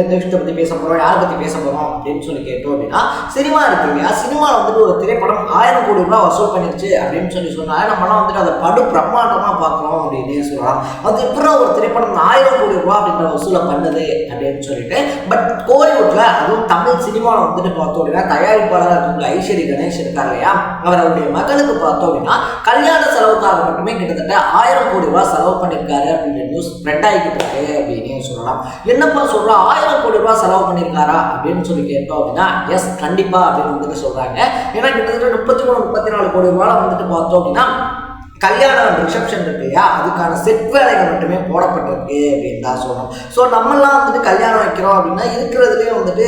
எந்த விஷயத்தை பற்றி பேச போகிறோம் யாரை பற்றி பேச போகிறோம் அப்படின்னு சொல்லி கேட்டோம் அப்படின்னா சினிமா இருக்குங்க. சினிமாவில் வந்துட்டு ஒரு திரைப்படம் ஆயிரம் கோடி ரூபாய் வசூல் பண்ணிருச்சு அப்படின்னு சொல்லி சொன்னால் நம்மலாம் வந்துட்டு அதை படு பிரம்மாண்டமாக பார்க்குறோம் அப்படின்னே சொல்லலாம். அது எப்படி ஒரு திரைப்படம் ஆயிரம் கோடி ரூபாய் அப்படின்ற வசூலை பண்ணுது அப்படின்னு சொல்லிட்டு பட் கோலிவுட்ல அதுவும் தமிழ் சினிமாவில் வந்துட்டு பார்த்தோம் அப்படின்னா தயாரிப்பாளராக இருக்கக்கூடிய ஐஸ்வரி கணேஷ் இருக்கார் இல்லையா? அவர் அவருடைய மகனுக்கு பார்த்தோம் அப்படின்னா கல்யாண செலவுக்காக மட்டுமே கிட்டத்தட்ட ஆயிரம் கோடி ரூபாய் செலவு பண்ணியிருக்காரு அப்படின்ற நியூஸ் ஸ்ப்ரெட் ஆகிக்கிட்டு இருக்கு அப்படின்னு சொல்லலாம். என்னப்பா சொல்றா? ஆயிரம் கோடி ரூபாய் செலவு பண்ணியிருக்காரா அப்படின்னு சொல்லி கேட்டோம் அப்படின்னா எஸ் கண்டிப்பா அப்படின்னு வந்துட்டு சொல்றாங்க. ஏன்னா கிட்டத்தட்ட முப்பத்தி மூணு முப்பத்தி நாலு கோடி ரூபாய் வந்துட்டு பார்த்தோம் அப்படின்னா கல்யாணம் ரிசப்ஷன் இருக்கு இல்லையா? அதுக்கான செட் வேலைகள் மட்டுமே போடப்பட்டிருக்கு அப்படின்னு தான் சொல்லணும். ஸோ நம்மெல்லாம் வந்துட்டு கல்யாணம் வைக்கிறோம் அப்படின்னா இருக்கிறதுலேயே வந்துட்டு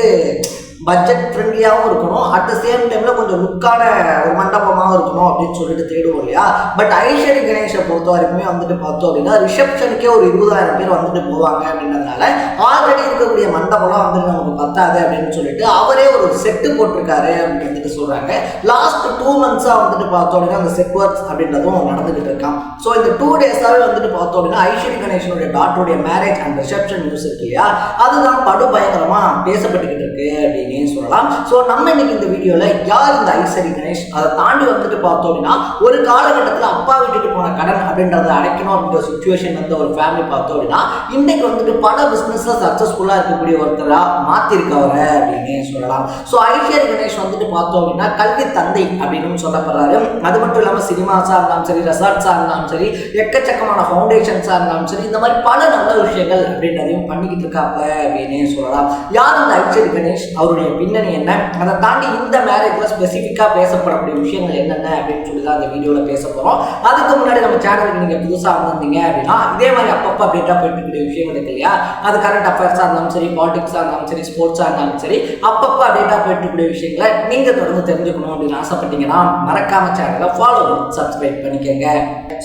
பட்ஜெட் ஃப்ரெண்ட்லியாகவும் இருக்கணும். அட் த சேம் டைமில் கொஞ்சம் லுக்கான ஒரு மண்டபமாகவும் இருக்கணும் அப்படின்னு சொல்லிட்டு தேடுவோம் இல்லையா? பட் ஐஸ்வரி கணேஷை பொறுத்த வரைக்குமே வந்துட்டு பார்த்தோம் அப்படின்னா ரிசப்ஷனுக்கே ஒரு இருபதாயிரம் பேர் வந்துட்டு போவாங்க அப்படின்றதுனால ஆல்ரெடி இருக்கக்கூடிய மண்டபம்லாம் வந்துட்டு நமக்கு பத்தாது அப்படின்னு சொல்லிட்டு அவரே ஒரு செட்டு போட்டிருக்காரு அப்படின்னு வந்துட்டு சொல்கிறாங்க லாஸ்ட் டூ மந்த்ஸாக வந்துட்டு பார்த்தோம் அப்படின்னா அந்த செட் ஒர்க்ஸ் அப்படின்றதும் நடந்துகிட்டு இருக்கான் ஸோ இந்த டூ டேஸாகவே வந்துட்டு பார்த்தோம் அப்படின்னா ஐஸ்வரி கணேஷனுடைய டாட்டருடைய மேரேஜ் அண்ட் ரிசப்ஷன் நியூஸ் இருக்கு இல்லையா? அதுதான் படு பயங்கரமாக பேசப்பட்டுக்கிட்டு இருக்கு அப்படின்னு சொல்லலாம். ஸோ நம்ம இன்னைக்கு இந்த வீடியோவில் யார் இந்த ஐசரி கணேஷ்? அதை தாண்டி வந்துட்டு பார்த்தோம் அப்படின்னா ஒரு காலகட்டத்தில் அப்பா விட்டுட்டு போன கடன் அப்படின்றத அடைக்கணும் அப்படின்ற சுச்சுவேஷன் வந்து ஒரு ஃபேமிலி பார்த்தோம் அப்படின்னா இன்னைக்கு வந்துட்டு பல பிஸ்னஸ்ல சக்ஸஸ்ஃபுல்லாக இருக்கக்கூடிய ஒருத்தராக மாற்றிருக்கவரை அப்படின்னு சொல்லலாம். ஸோ ஐசரி கணேஷ் வந்துட்டு பார்த்தோம் அப்படின்னா கல்வி தந்தை அப்படின்னு சொல்லப்படுறாரு. அது மட்டும் இல்லாமல் சினிமாஸாக இருந்தாலும் சரி ரெசார்ட்ஸாக இருந்தாலும் சரி எக்கச்சக்கமான ஃபவுண்டேஷன்ஸாக இருந்தாலும் சரி இந்த மாதிரி பல நல்ல விஷயங்கள் அப்படின்றதையும் பண்ணிக்கிட்டு இருக்காப்ப அப்படின்னே சொல்லலாம். யார் இந்த ஐஸ்வரி கணேஷ்? அவருடைய பின்னணி என்ன? அதை தாண்டி இந்த மேரேஜில் ஸ்பெசிஃபிக்காக பேசப்படக்கூடிய விஷயங்கள் என்னென்ன அப்படின்னு சொல்லி தான் இந்த வீடியோவில் பேச போகிறோம் அதுக்கு முன்னாடி நம்ம சேனலுக்கு நீங்கள் புதுசாக வந்திருந்தீங்க அப்படின்னா இதே மாதிரி அப்பப்போ அப்டேட்டாக போயிட்டு இருக்கக்கூடிய விஷயங்கள் இருக்கு இல்லையா? அது கரண்ட் அஃபேர்ஸாக இருந்தாலும் சரி பாலிடிக்ஸாக இருந்தாலும் சரி ஸ்போர்ட்ஸாக இருந்தாலும் சரி அப்பப்போ அப்டேட்டாக போயிட்டு இருக்கக்கூடிய விஷயங்களை நீங்கள் தொடர்ந்து தெரிஞ்சுக்கணும் அப்படின்னு ஆசைப்பட்டீங்கன்னா மறக்காம சேனலை ஃபாலோ பண்ணி சப்ஸ்கிரைப் பண்ணிக்கோங்க.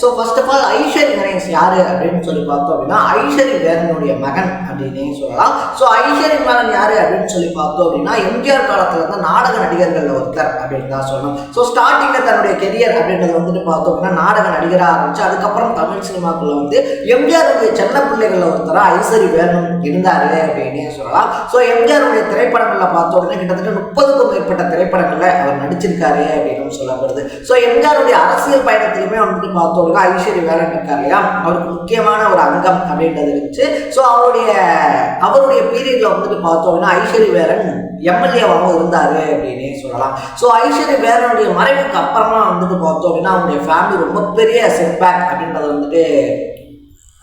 So first of all Aishwari Ganesh யாரு அப்படின்னு சொல்லி பார்த்தோம் அப்படின்னா ஐஸ்வரி வேதனுடைய மகன் அப்படின்னு சொல்லலாம். ஸோ ஐஸ்வரி மகன் யாரு அப்படின்னு சொல்லி பார்த்தோம் அப்படின்னா எம்ஜிஆர் காலத்தில் வந்து நாடக நடிகர்கள் ஒருத்தர் அப்படின்னு தான் சொல்லணும். ஸோ ஸ்டார்டிங்கில் தன்னுடைய கெரியர் அப்படின்றது வந்துட்டு பார்த்தோம் அப்படின்னா நாடக நடிகராக ஆரம்பிச்சு அதுக்கப்புறம் தமிழ் சினிமாக்குள்ள வந்து எம்ஜிஆருடைய செல்ல பிள்ளைகளில் ஒருத்தராக ஐஸ்வரி வேணும் இருந்தாரு அப்படின்னே சொல்லலாம். ஸோ எம்ஜிஆருடைய திரைப்படங்களில் பார்த்தோம் அப்படின்னா கிட்டத்தட்ட முப்பதுக்கும் மேற்பட்ட திரைப்படங்களில் அவர் நடிச்சிருக்காரு அப்படின்னு சொல்லப்படுது. ஸோ எம்ஜிஆருடைய அரசியல் பயணத்திலுமே வந்துட்டு பார்த்தோம் அப்படின்னா ஐஸ்வரி வேலன் இருக்கார் இல்லையா? அவருக்கு முக்கியமான ஒரு அங்கம் அப்படின்றது இருந்துச்சு. ஸோ அவருடைய அவருடைய பீரியடில் வந்துட்டு பார்த்தோம் அப்படின்னா ஐஸ்வரி வேலன் எம்எல்ஏவாகவும் இருந்தாரு அப்படின்னு சொல்லலாம். ஸோ ஐஸ்வர்ய வேலனுடைய மறைவுக்கு அப்புறமா வந்துட்டு பார்த்தோம் அப்படின்னா அவங்களுடைய ஃபேமிலி ரொம்ப பெரிய செட்பேக் அப்படின்றத வந்துட்டு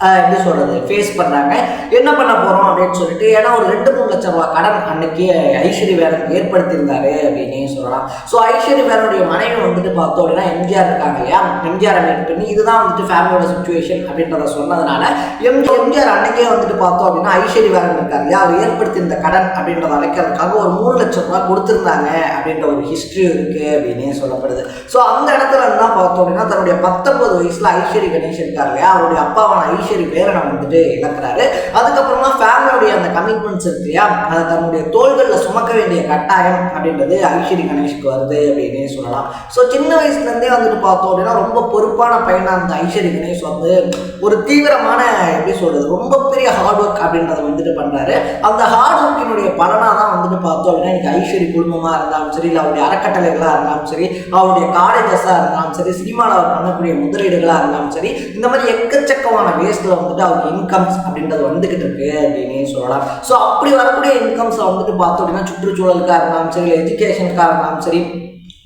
என்ன எப்படி சொல்றது ஃபேஸ் பண்ணாங்க என்ன பண்ண போகிறோம் அப்படின்னு சொல்லிட்டு ஏன்னா ஒரு ரெண்டு மூணு லட்சம் ரூபா கடன் அன்னைக்கு ஐஸ்வரி வேலன் ஏற்படுத்தியிருந்தாரு அப்படின்னு சொல்லலாம். ஸோ ஐஸ்வரி வேலனுடைய மனைவி வந்துட்டு பார்த்தோம் அப்படின்னா எம்ஜிஆர் இருக்காங்க இல்லையா? எம்ஜிஆர் மீட் பண்ணி. இதுதான் வந்துட்டு ஃபேமிலியோட சுச்சுவேஷன் அப்படின்றத சொன்னதுனால எம் எம்ஜிஆர் அன்னைக்கே வந்துட்டு பார்த்தோம் அப்படின்னா ஐஸ்வரி வேலன் இருக்காரு. இல்லையா அவர் ஏற்படுத்தியிருந்த கடன் அப்படின்றத அழைக்கிறதுக்காக ஒரு மூணு லட்சம் ரூபாய் கொடுத்துருந்தாங்க அப்படின்ற ஒரு ஹிஸ்ட்ரி இருக்கு அப்படின்னே சொல்லப்படுது. ஸோ அந்த இடத்துல இருந்தால் தான் பார்த்தோம் அப்படின்னா தன்னுடைய பத்தொன்பது வயசில் ஐஸ்வரி கணேஷ் இருக்காரு இல்லையா? அவருடைய அப்பாவான ஐஸ்வரி வேலனை வந்துட்டு இழக்கிறாரு. அதுக்கப்புறமா ஃபேமிலியோடைய அந்த கமிட்மெண்ட்ஸ் இருக்கு இல்லையா? அதை தன்னுடைய தோள்களில் சுமக்க வேண்டிய கட்டாயம் அப்படின்றது ஐஸ்வரி கணேஷ்க்கு வருது அப்படின்னே சொல்லலாம். ஸோ சின்ன வயசுலேருந்தே வந்துட்டு பார்த்தோம் அப்படின்னா ரொம்ப பொறுப்பான பையனாக இருந்த ஐஸ்வரி கணேஷ் வந்து ஒரு தீவிரமான எப்படி சொல்றது ரொம்ப பெரிய ஹார்ட் ஒர்க் அப்படின்றத வந்துட்டு பண்றாரு. அந்த ஹார்ட் ஒர்க்கினுடைய பலனாக தான் வந்துட்டு பார்த்தோம் அப்படின்னா இன்னைக்கு ஐஸ்வரி குடும்பமாக இருந்தாலும் சரி இல்லை அவருடைய அறக்கட்டளைகளாக இருந்தாலும் சரி அவருடைய காலேஜஸாக இருந்தாலும் சரி சினிமாவில் பண்ணக்கூடிய முதலீடுகளாக இருந்தாலும் சரி இந்த மாதிரி எக்கச்சக்கமான வேஸ்ட்டில் வந்துட்டு அவருக்கு இன்கம்ஸ் அப்படின்றது வந்துகிட்டு இருக்கு அப்படின்னு சொல்லலாம். ஸோ அப்படி வரக்கூடிய இன்கம்ஸை வந்துட்டு பார்த்தோம் அப்படின்னா சுற்றுச்சூழலுக்காக இருந்தாலும் சரி இல்லை எஜுகேஷனுக்காக இருந்தாலும் சரி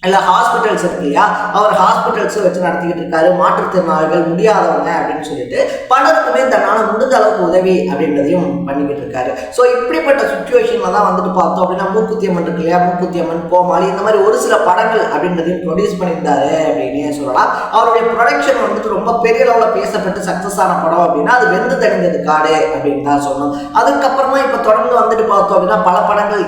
இல்லை ஹாஸ்பிட்டல்ஸ் இருக்கு இல்லையா? அவர் ஹாஸ்பிட்டல்ஸும் வச்சு நடத்திக்கிட்டு இருக்காரு. மாற்றுத்திறனாளிகள் முடியாதவங்க அப்படின்னு சொல்லிட்டு பலருக்குமே தன்னால் முடிஞ்ச அளவுக்கு உதவி அப்படின்றதையும் பண்ணிக்கிட்டு இருக்காரு. ஸோ இப்படிப்பட்ட சுச்சுவேஷனில் தான் வந்துட்டு பார்த்தோம் அப்படின்னா மூக்குத்தியம்மன் இருக்கு இல்லையா? மூக்குத்தியம்மன் கோமாளி இந்த மாதிரி ஒரு சில படங்கள் அப்படின்றதையும் ப்ரொடியூஸ் பண்ணியிருந்தாரு அப்படின்னே சொல்லலாம். அவருடைய ப்ரொடக்ஷன் வந்துட்டு ரொம்ப பெரிய அளவில் பேசப்பட்டு சக்ஸஸ் ஆன படம் அப்படின்னா அது வெந்து தணிந்தது காடு அப்படின்னு தான் சொல்லணும். அதுக்கப்புறமா இப்போ தொடர்ந்து வந்துட்டு பார்த்தோம் அப்படின்னா பல படங்கள்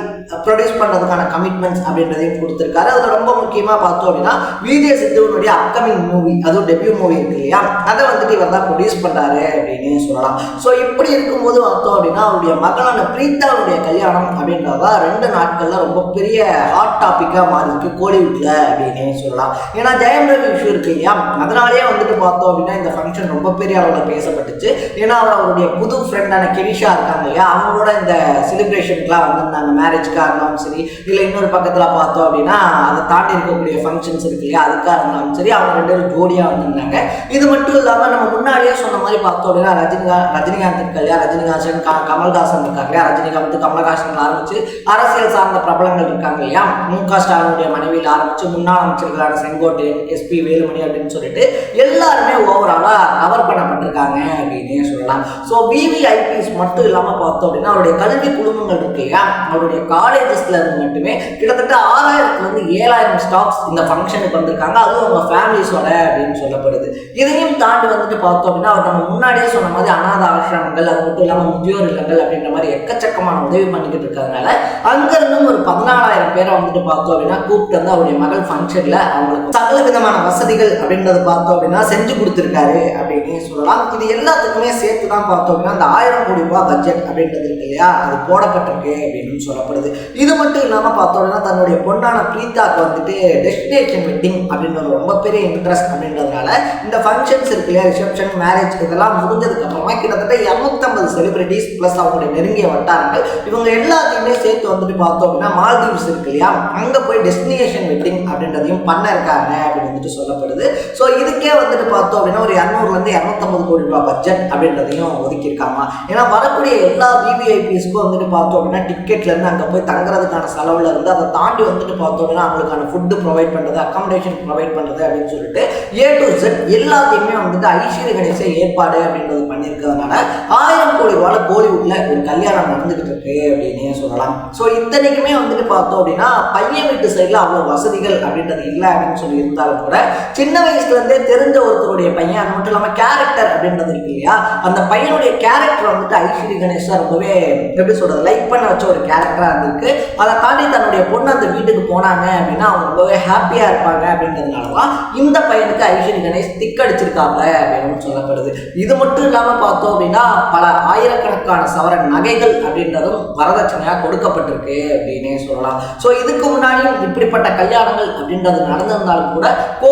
ப்ரொடியூஸ் பண்ணுறதுக்கான கமிட்மெண்ட்ஸ் அப்படின்றதையும் கொடுத்துருக்காரு. அதில் ரொம்ப முக்கியமாக பார்த்தோம் அப்படின்னா விஜய் சித்துவனுடைய அப்கமிங் மூவி அதுவும் டெபியூ மூவி இருக்கு இல்லையா? அதை வந்துட்டு இவர் தான் ப்ரொடியூஸ் பண்ணுறாரு அப்படின்னு சொல்லலாம். ஸோ இப்படி இருக்கும்போது பார்த்தோம் அப்படின்னா அவருடைய மகளான பிரீத்தாவுடைய கல்யாணம் அப்படின்றதா ரெண்டு நாட்களில் ரொம்ப பெரிய ஹாட் டாப்பிக்காக மாறிருக்கு கோலிவுட்டில் அப்படின்னு சொல்லலாம். ஏன்னா ஜெயம் ரவி இஷ்யூ இருக்கு இல்லையா? அதனாலேயே வந்துட்டு பார்த்தோம் அப்படின்னா இந்த ஃபங்க்ஷன் ரொம்ப பெரிய அளவில் பேசப்பட்டுச்சு. ஏன்னா அவர் அவருடைய புது ஃப்ரெண்டான கெனிஷா இருக்காங்க இல்லையா? அவங்களோட இந்த செலிப்ரேஷனுக்குலாம் வந்திருந்தாங்க அதுக்காக இருந்தாலும் சரி இல்லை இன்னொரு பக்கத்தில் பார்த்தோம் அப்படின்னா அதை தாண்டி இருக்கக்கூடிய ஃபங்க்ஷன்ஸ் இருக்கு இல்லையா அதுக்காக இருந்தாலும் சரி அவங்க ரெண்டு பேரும் ஜோடியாக வந்திருந்தாங்க. இது மட்டும் இல்லாமல் நம்ம முன்னாடியே சொன்ன மாதிரி பார்த்தோம் அப்படின்னா ரஜினிகாந்த் ரஜினிகாந்த் இருக்கு இல்லையா ரஜினிகாசன் க கமல்ஹாசன் இருக்காங்க இல்லையா ரஜினிகாந்த் கமல்ஹாசன் ஆரம்பிச்சு அரசியல் சார்ந்த பிரபலங்கள் இருக்காங்க இல்லையா மு க ஸ்டாலினுடைய மனைவியில் ஆரம்பிச்சு முன்னாள் அமைச்சர்களான செங்கோட்டையன் எஸ்பி வேலுமணி அப்படின்னு சொல்லிட்டு எல்லாருமே ஓவராலாக கவர் பண்ணப்பட்டிருக்காங்க அப்படின்னே சொல்லலாம். ஸோ விவிஐபிஸ் மட்டும் இல்லாமல் பார்த்தோம் அப்படின்னா அவருடைய கல்வி குழுமங்கள் இருக்கு இல்லையா அவருடைய காலேஜஸ்ல இருந்து மட்டுமே கிட்டத்தட்ட ஆறாயிரத்துல இருந்து ஏழாயிரம் ஸ்டாஃப்ஸ் இந்த ஃபங்க்ஷனுக்கு வந்திருக்காங்க. அதுவும் அவங்க ஃபேமிலிஸோட அப்படின்னு சொல்லப்படுது. இதையும் தாண்டி வந்துட்டு பார்த்தோம் அப்படின்னா அவர் நம்ம முன்னாடியே சொன்ன மாதிரி அநாத ஆசிரமங்கள் அது மட்டும் இல்லாமல் முதியோர் இல்லங்கள் அப்படின்ற மாதிரி எக்கச்சக்கமான உதவி பண்ணிக்கிட்டு இருக்கிறதுனால அங்கிருந்தும் ஒரு பதினாலாயிரம் பேரை வந்துட்டு பார்த்தோம் அப்படின்னா கூப்பிட்டு வந்து அவருடைய மகள் ஃபங்க்ஷன்ல அவங்களுக்கு சகல விதமான வசதிகள் அப்படின்றத பார்த்தோம் அப்படின்னா செஞ்சு கொடுத்துருக்காரு அப்படின்னு சொல்லலாம். இது எல்லாத்துக்குமே சேர்த்து தான் பார்த்தோம் அப்படின்னா அந்த ஆயிரம் கோடி ரூபாய் பட்ஜெட் அப்படின்றது இருக்கு இல்லையா? அது போடப்பட்டிருக்கு அப்படின்னு சொல்லப்படுது. இது மட்டும் இல்லாமல் பார்த்தோம் அப்படின்னா தன்னுடைய பொண்ணான பிரீதாக்கு வந்துட்டு டெஸ்டினேஷன் வெட்டிங் அப்படின்றது ரொம்ப பெரிய இன்ட்ரெஸ்ட் அப்படின்றதுனால இந்த ஃபங்க்ஷன்ஸ் இருக்கு இல்லையா ரிசப்ஷன் மேரேஜ் இதெல்லாம் முடிஞ்சதுக்கு அப்புறமா கிட்டத்தட்ட இரநூத்தம்பது செலிபிரிட்டிஸ் ப்ளஸ் அவங்களுடைய நெருங்கிய வட்டாரங்கள் இவங்க எல்லாத்தையுமே சேர்த்து வந்துட்டு பார்த்தோம் அப்படின்னா மால்தீவ்ஸ் இருக்கு இல்லையா அங்கே போய் டெஸ்டினேஷன் வெட்டிங் அப்படின்றதையும் பண்ண இருக்காங்க அப்படின்னு வந்துட்டு சொல்லப்படுது. ஸோ இதுக்கே வந்துட்டு பார்த்தோம் அப்படின்னா ஒரு இரநூறுலேருந்து இரநூத்தம்பது கோடி ரூபாய் பட்ஜெட் அப்படின்றதையும் ஒதுக்கியிருக்காங்க. ஏன்னா வரக்கூடிய எல்லா விவிஐபிஸ்க்கும் வந்துட்டு பார்த்தோம் அப்படின்னா டிக்கெட்லேருந்து அங்கே போய் தங்குறதுக்கான செலவுல இருந்து அதை தாண்டி வந்துட்டு பார்த்தோம்னா அவங்களுக்கான ஃபுட்டு ப்ரொவைட் பண்ணுறது அக்காமடேஷன் ப்ரொவைட் பண்ணுறது அப்படின்னு சொல்லிட்டு ஏ டு செட் எல்லாத்தையுமே வந்துட்டு ஐஸ்வர்ய கணேச ஏற்பாடு அப்படின்றது பண்ணியிருக்கிறதுனால ஆயிரம் கோடி ரூபாய் கோலிவுட்டில் ஒரு கல்யாணம் நடந்துகிட்டு இருக்கு அப்படின்னே சொல்லலாம். ஸோ இத்தனைக்குமே வந்துட்டு பார்த்தோம் அப்படின்னா பையன் வீட்டு சைடில் அவ்வளோ வசதிகள் அப்படின்றது இல்லை அப்படின்னு சொல்லி இருந்தாலும் கூட சின்ன வயசுலேருந்தே தெரிஞ்ச ஒருத்தருடைய பையன் அது மட்டும் இல்லாமல் கேரக்டர் அப்படின்றது இருக்கு இல்லையா? அந்த பையனுடைய கேரக்டர் வந்துட்டு ஐஸ்வர்ய கணேஷா ரொம்பவே எப்படி சொல்கிறது லைக் பண்ண வச்ச ஒரு கேரக்டராக இருந்தது. இருந்திருக்கு அதை தாண்டி தன்னுடைய பொண்ணு அந்த வீட்டுக்கு போனாங்க அப்படின்னா அவங்க ரொம்பவே ஹாப்பியா இருப்பாங்க அப்படின்றதுனால தான் இந்த பையனுக்கு ஐஸ்வரி கணேஷ் திக்கடிச்சிருக்காங்க அப்படின்னு சொல்லப்படுது. இது மட்டும் இல்லாம பார்த்தோம் அப்படின்னா பல ஆயிரக்கணக்கான சவரன் நகைகள் அப்படின்றதும் வரதட்சணையா கொடுக்கப்பட்டிருக்கு அப்படின்னே சொல்லலாம். ஸோ இதுக்கு முன்னாடியும் இப்படிப்பட்ட கல்யாணங்கள் அப்படின்றது நடந்திருந்தாலும் கூட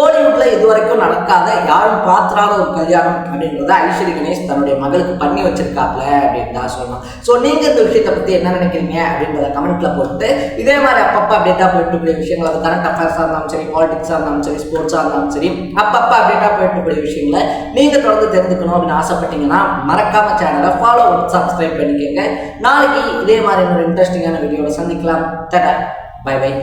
கோலிவுட்ல இதுவரைக்கும் நடக்காத யாரும் பாத்திராத ஒரு கல்யாணம் அப்படின்றத ஐஸ்வரி கணேஷ் தன்னுடைய மகளுக்கு பண்ணி வச்சிருக்காப்ல அப்படின்னு தான் சொல்லலாம் ஸோ நீங்க இந்த விஷயத்தை பத்தி என்ன நினைக்கிறீங்க அப்படின்றத கமெண்ட்ல போட்டு இதே மாதிரி அப்பப்போ அப்டேட்டா போயிட்டு கூடிய விஷயங்கள் அது கரண்ட் அஃபேர்ஸாக இருந்தாலும் சரி பாலிடிக்ஸாக இருந்தாலும் சரி ஸ்போர்ட்ஸாக இருந்தாலும் சரி அப்பப்போ அப்டேட்டா போயிட்டு கூடிய விஷயங்களை நீங்க தொடர்ந்து தெரிஞ்சுக்கணும் அப்படின்னு ஆசைப்பட்டீங்கன்னா மறக்காம சேனலை ஃபாலோ சப்ஸ்கிரைப் பண்ணிக்கோங்க நாளைக்கு இதே மாதிரி ஒரு இன்ட்ரெஸ்டிங்கான வீடியோவை சந்திக்கலாம். டடா பை பை